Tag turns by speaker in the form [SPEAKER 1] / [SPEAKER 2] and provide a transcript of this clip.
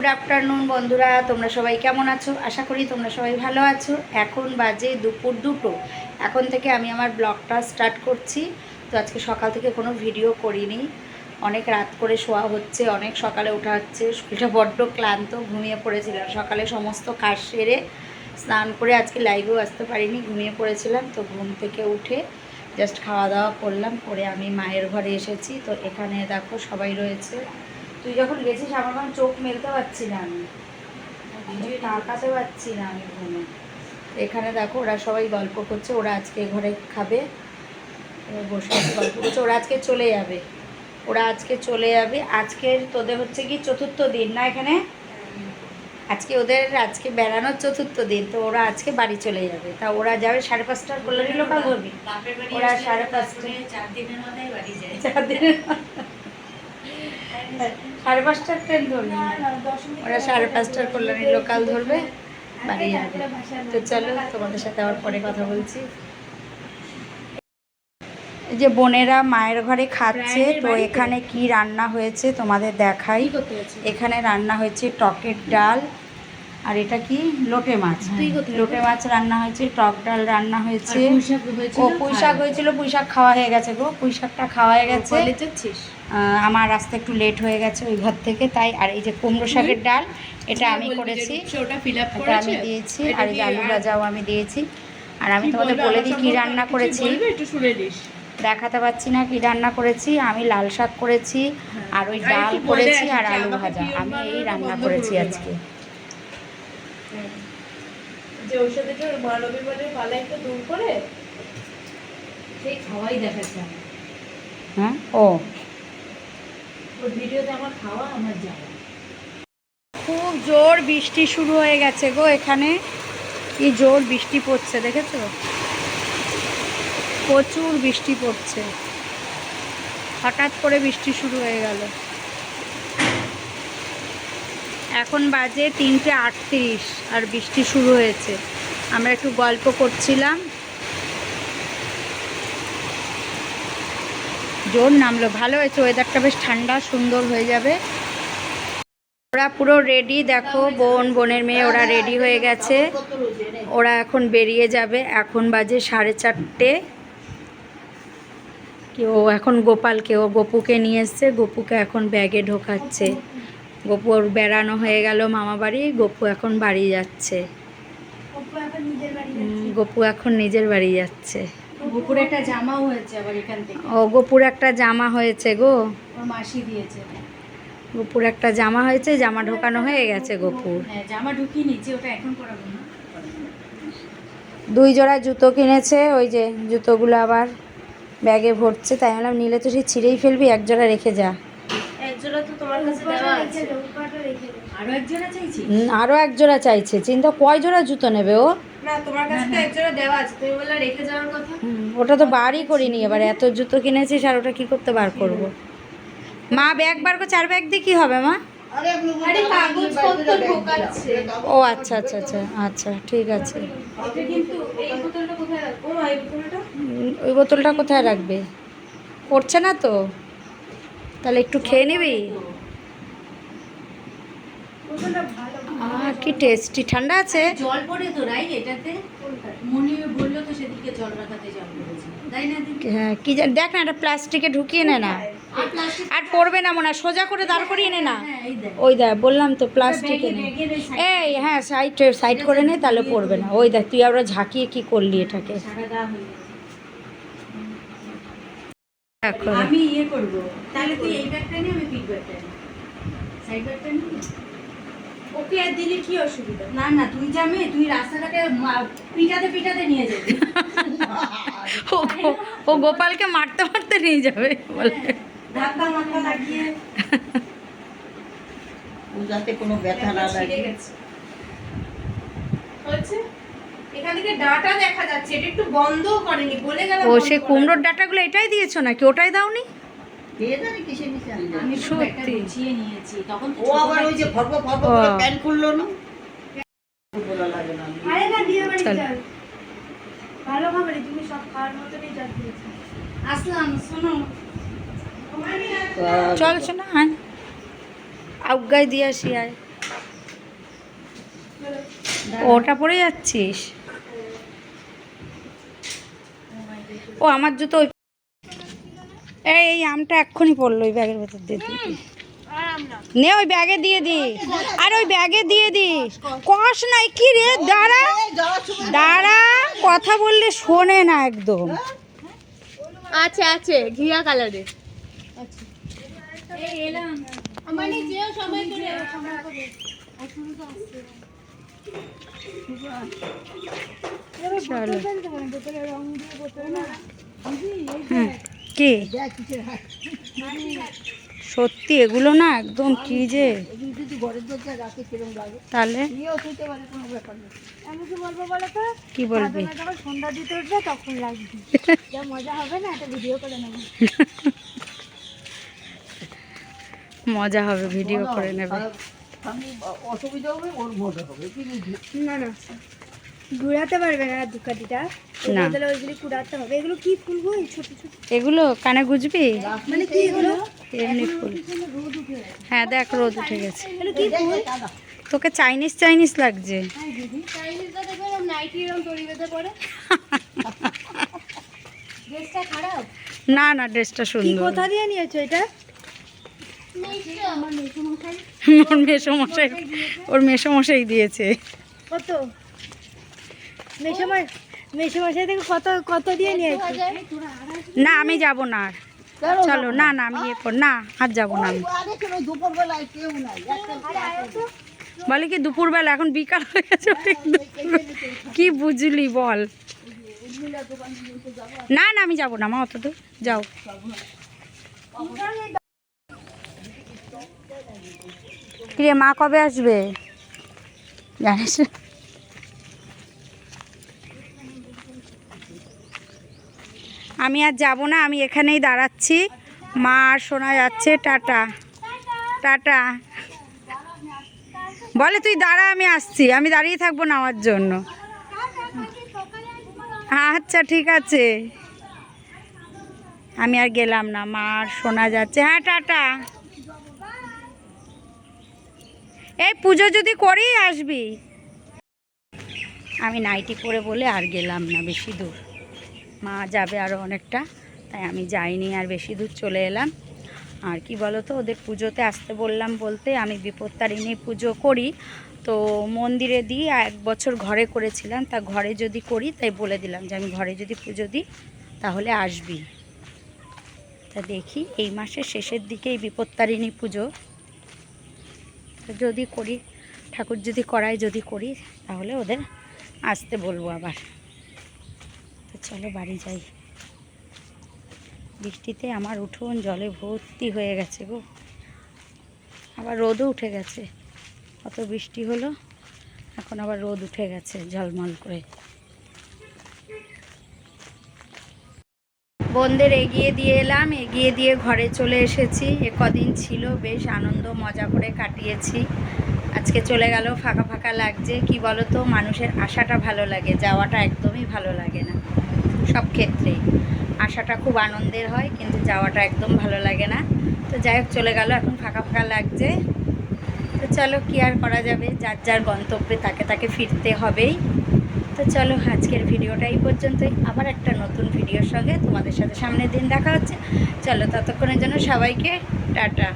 [SPEAKER 1] Good afternoon বন্ধুরা। তোমরা সবাই কেমন আছো? আশা করি তোমরা সবাই ভালো আছো। এখন বাজে দুপুর দুটো। এখন থেকে আমি আমার ব্লগটা স্টার্ট করছি। তো আজকে সকাল থেকে কোনো ভিডিও করিনি। অনেক রাত করে শোয়া হচ্ছে, অনেক সকালে ওঠা হচ্ছে। শরীরটা বড্ড ক্লান্ত, ঘুমিয়ে পড়েছিলাম। সকালে সমস্ত কাজ সেরে স্নান করে আজকে লাইভেও আসতে পারিনি, ঘুমিয়ে পড়েছিলাম। তো ঘুম থেকে উঠে জাস্ট খাওয়া দাওয়া করলাম। করে আমি মায়ের ঘরে এসেছি। তো এখানে দেখো সবাই রয়েছে। তুই যখন গেছিস আমার কোনো চোখ মেলতে পারছি না আমি। তাকাতে পারছি না আমি ঘুমে। এখানে দেখো ওরা সবাই গল্প করছে ওরা আজকে ঘরে খাবে। বসে বসে গল্প করছে ওরা আজকে চলে যাবে। ওরা আজকে চলে যাবে। আজকের তোদের হচ্ছে কি চতুর্থ দিন না এখানে? আজকে ওদের আজকে বেড়ানোর চতুর্থ দিন তো ওরা আজকে বাড়ি চলে যাবে। তা ওরা যাবে সাড়ে পাঁচটার কল্যাণী লোকাল ধরবি ওরা সাড়ে পাঁচটায়
[SPEAKER 2] চার দিনের মাথায় বাড়ি যায়।
[SPEAKER 1] চার দিনের সাড়ে পাঁচটার ট্রেন ধরবে। ওরা সাড়ে পাঁচটার কল্যাণী লোকাল ধরবে বাড়ি যাবে। তো চলো তোমাদের সাথে আবার পরে কথা বলছি। যে বোনেরা মায়ের ঘরে খাচ্ছে তো এখানে কি রান্না হয়েছে তোমাদের দেখাই। এখানে রান্না হয়েছে টকের ডাল আর এটা কি? লোটে মাছ।
[SPEAKER 2] তুই
[SPEAKER 1] লোটে মাছ রান্না হয়েছে টক ডাল রান্না হয়েছে। ও পুঁই শাক
[SPEAKER 2] হ্যাঁ।
[SPEAKER 1] হয়েছিল পুঁই শাক খাওয়া হয়ে গেছে গো পুঁই শাকটা খাওয়া হয়ে গেছে। আমার আসতে একটু লেট হয়ে গেছে ওই ঘর থেকে তাই আর এই যে কুমড়ো শাকের ডাল এটা আমি করেছি। এটা আমি দিয়েছি আর এই যে আলু ভাজাও আমি দিয়েছি। আর আমি তোমাদের বলে দিই কী রান্না করেছি। দেখাতে পাচ্ছি না কি রান্না করেছি। আমি লাল শাক করেছি আর ওই ডাল করেছি আর আলু ভাজা। আমি এই রান্না করেছি আজকে।
[SPEAKER 2] যে ওর সাথে মানবী বলে পালাইকে দূর করে সেই খাওয়াই দেখাচ্ছে
[SPEAKER 1] হ্যাঁ? ও। খুব জোর বৃষ্টি শুরু হয়ে গেছে গো এখানে। কি জোর বৃষ্টি পড়ছে, দেখেছ? প্রচুর বৃষ্টি পড়ছে। হঠাৎ করে বৃষ্টি শুরু হয়ে গেল। এখন বাজে তিনটে আটত্রিশ আর বৃষ্টি শুরু হয়েছে। আমরা একটু গল্প করছিলাম। জোর নামলো। ভালো হয়েছে ওয়েদারটা বেশ ঠান্ডা সুন্দর হয়ে যাবে। ওরা পুরো রেডি দেখো বোন বোনের মেয়ে ওরা রেডি হয়ে গেছে। ওরা এখন বেরিয়ে যাবে এখন বাজে সাড়ে চারটে। কেউ এখন গোপালকে ও গপুকে নিয়ে এসছে গপুকে এখন ব্যাগে ঢোকাচ্ছে। গপু ওর বেড়ানো হয়ে গেল মামা বাড়ি গপু এখন বাড়ি যাচ্ছে। গপু এখন নিজের বাড়ি যাচ্ছে।
[SPEAKER 2] দুপুরে একটা জামাও হয়েছে আবার এখান থেকে।
[SPEAKER 1] ও গপুর একটা জামা হয়েছে গো।
[SPEAKER 2] ওর মাসি দিয়েছে।
[SPEAKER 1] গপুর একটা জামা হয়েছে জামা ঢোকানো হয়ে গেছে গপুর।
[SPEAKER 2] হ্যাঁ জামা ঢুকিয়ে নিচ্ছে ওটা এখন পরাবো না।
[SPEAKER 1] দুই জোড়া জুতো কিনেছে ওই যে জুতোগুলো আবার ব্যাগে ভরছে তাই বললাম নিলে তো সে ছিঁড়েই ফেলবি এক জোড়া রেখে যা।
[SPEAKER 2] এক জোড়া তো তোমার কাছে দেওয়া আছে। আরও এক জোড়া চাইছি
[SPEAKER 1] হুম, আরও এক জোড়া চাইছে চিন্তা কয় জোড়া জুতো নেবে ও?
[SPEAKER 2] না তোমার কাছে তো এক দেওয়া আছে। তুমি বললে রেখে যাওয়ার কথা।
[SPEAKER 1] ওটা তো বারই করিনি এবার এত জুতো কিনেছিস আর ওটা কি করতে বার করব? মা ব্যাগ বার করে চার ব্যাগ দিয়ে কী হবে মা? ও আচ্ছা আচ্ছা আচ্ছা আচ্ছা ঠিক আছে।
[SPEAKER 2] এটা কিন্তু এই বোতলটা কোথায় রাখব মা এই বোতলটা?
[SPEAKER 1] উম, ওই বোতলটা কোথায় রাখবে? পড়ছে না তো। তাহলে একটু খেয়ে নিবি? আহ, কি টেস্টি ঠান্ডা আছে?
[SPEAKER 2] জল পড়ে তো রাই এটাতে মনি বলল তো সেদিকে জল রাখাতে জল তাই না
[SPEAKER 1] হ্যাঁ কি দেখ না এটা প্লাস্টিকে ঢুকিয়ে নে না।
[SPEAKER 2] আর
[SPEAKER 1] পড়বে না মনে সোজা করে দাঁড় করিয়ে নে না।
[SPEAKER 2] হ্যাঁ
[SPEAKER 1] ওই দেখ বললাম তো প্লাস্টিকে
[SPEAKER 2] এই
[SPEAKER 1] হ্যাঁ সাইড সাইড করে নে তাহলে পড়বে না। ওই দেখ তুই আবার ঝাঁকিয়ে কি করলি এটাকে?
[SPEAKER 2] হয়ে আমি ইয়ে করব। তাহলে তুই এই ব্যাগটা নিয়ে আমি পিক ব্যাগটা সাইড ব্যাগটা নিই ওকে আর দিলে কি অসুবিধা? না না তুই যাবে তুই রাস্তাঘাটে মা- পিটাতে পিটাতে নিয়ে যাবি।
[SPEAKER 1] ও গোপালকে মারতে মারতে নিয়ে যাবে বলে।
[SPEAKER 2] ধাক্কা মাক্কা লাগিয়ে।
[SPEAKER 3] যাতে কোনো ব্যথা না লাগে
[SPEAKER 1] ও সে কুমড়োর ডাটাগুলো এটাই দিয়েছ নাকি? ওটাই দাওনি?
[SPEAKER 3] কে জানে কিসে মিশে আমি জানি
[SPEAKER 2] আমি
[SPEAKER 3] না।
[SPEAKER 2] সব একটা
[SPEAKER 1] সত্যি।
[SPEAKER 2] গুছিয়ে নিয়েছি। তখন
[SPEAKER 3] ও আবার ওই যে
[SPEAKER 2] থাকছি।
[SPEAKER 3] ফরফর ফরফর করে প্যান্ট খুললো না? বলা লাগে না।
[SPEAKER 4] আরে না বিয়ে বাড়ি
[SPEAKER 1] চল।
[SPEAKER 4] চল ভালো খাবার তুমি সব খাওয়ার মতনই চাল দিয়েছ।
[SPEAKER 2] আসলাম শোনো।
[SPEAKER 1] চল। শোনা আউগাই দিয়ে আসি আয়। ওটা পরে যাচ্ছিস? ও আমার জুতো আমটা এক্ষুনি পড়ল ওই ব্যাগের ভেতর দিয়ে দিয়ে দি। নে ওই ব্যাগে দিয়ে দি। আর ওই ব্যাগে দিয়ে দি। কষ নাই কি রে? দাঁড়া। দাঁড়া কথা বললে শোনে না একদম।
[SPEAKER 4] আছে আছে ঘিয়া কালারের
[SPEAKER 1] চলো। হুম, কি? সত্যি এগুলো না একদম কি যে? তাহলে?
[SPEAKER 4] কি বলব? সন্ধ্যা দিতে উঠবে তখন লাগবে মজা হবে না ভিডিও করে নেব
[SPEAKER 1] মজা হবে ভিডিও করে নেবে।
[SPEAKER 3] আমি অসুবিধা হবে ওর মজা হবে।
[SPEAKER 4] না না। ঘুরাতে পারবে না দুকাটিটা
[SPEAKER 1] না।
[SPEAKER 4] বদলে ওইগুলি কুড়াতে হবে। এগুলো কি ফুল গো? ছোট ছোট।
[SPEAKER 1] এগুলো কানে গুজবি?
[SPEAKER 4] মানে কি এগুলো?
[SPEAKER 1] এমনি ফুল। হ্যাঁ দেখ রোদ উঠে গেছে।
[SPEAKER 4] কি ফুল?
[SPEAKER 1] তোকে চাইনিজ চাইনিজ লাগছে।
[SPEAKER 4] খারাপ?
[SPEAKER 1] না না ড্রেসটা সুন্দর।
[SPEAKER 4] কোথা দিয়ে নিয়েছো এটা?
[SPEAKER 1] ওর মেসমশাই ওর মেসমশাই দিয়েছে।
[SPEAKER 4] কত? থেকে কত কত দিয়ে নিয়েছো।
[SPEAKER 1] না আমি যাব না আর। চলো না না আমি এ কর না আর যাব না আমি। বলে কি দুপুরবেলা এখন বিকাল হয়ে গেছে কি বুঝলি বল। না না আমি যাব না মা অত দূর। যাও। কিরে মা কবে আসবে? জানিস আমি আর যাব না, আমি এখানেই দাঁড়াচ্ছি। মা আর শোনা যাচ্ছে, টাটা। টাটা। বলে, তুই দাঁড়া, আমি আসছি। আমি দাঁড়িয়ে থাকব না আমার জন্য। আচ্ছা ঠিক আছে। আমি আর গেলাম না, মা আর শোনা যাচ্ছে। হ্যাঁ টাটা। এই পুজো যদি করি আসবি। আমি নাইটি পরে বলে আর গেলাম না, বেশি দূর। মা যাবে আরও অনেকটা, তাই আমি যাইনি আর বেশি দূর চলে এলাম। আর কি বলো তো ওদের পুজোতে আসতে বললাম বলতে আমি বিপত্তারিণী পুজো করি। তো মন্দিরে দিই এক বছর ঘরে করেছিলাম, তা ঘরে যদি করি তাই বলে দিলাম যে আমি ঘরে যদি পুজো দিই তাহলে আসবি। তা দেখি, এই মাসের শেষের দিকেই বিপত্তারিণী পুজো। যদি করি, ঠাকুর যদি করায় যদি করি, তাহলে ওদের আসতে বলব আবার। চলো বাড়ি যাই। বৃষ্টিতে আমার উঠোন জলে ভর্তি হয়ে গেছে গো। আবার রোদও উঠে গেছে। কত বৃষ্টি হলো, এখন আবার রোদ উঠে গেছে ঝলমল করে। বোনদের এগিয়ে দিয়ে এলাম, এগিয়ে দিয়ে ঘরে চলে এসেছি। এ কদিন ছিল, বেশ আনন্দ, মজা করে কাটিয়েছি। আজকে চলে গেল ফাঁকা ফাঁকা লাগছে। কি বলো তো মানুষের আশাটা ভালো লাগে, যাওয়াটা একদমই ভালো লাগে না। সব ক্ষেত্রেই। আসাটা খুব আনন্দের হয়, কিন্তু যাওয়াটা একদম ভালো লাগে না। তো যাই হোক, চলে গেল, এখন ফাঁকা ফাঁকা লাগছে। তো চলো, কি আর করা যাবে? যার যার গন্তব্যে, তাকে তাকে ফিরতে হবেই। তো চলো, আজকের ভিডিওটা এই পর্যন্তই। আবার একটা নতুন ভিডিওর সঙ্গে তোমাদের সাথে সামনের দিন দেখা হচ্ছে। চলো, ততক্ষণের জন্য সবাইকে টাটা।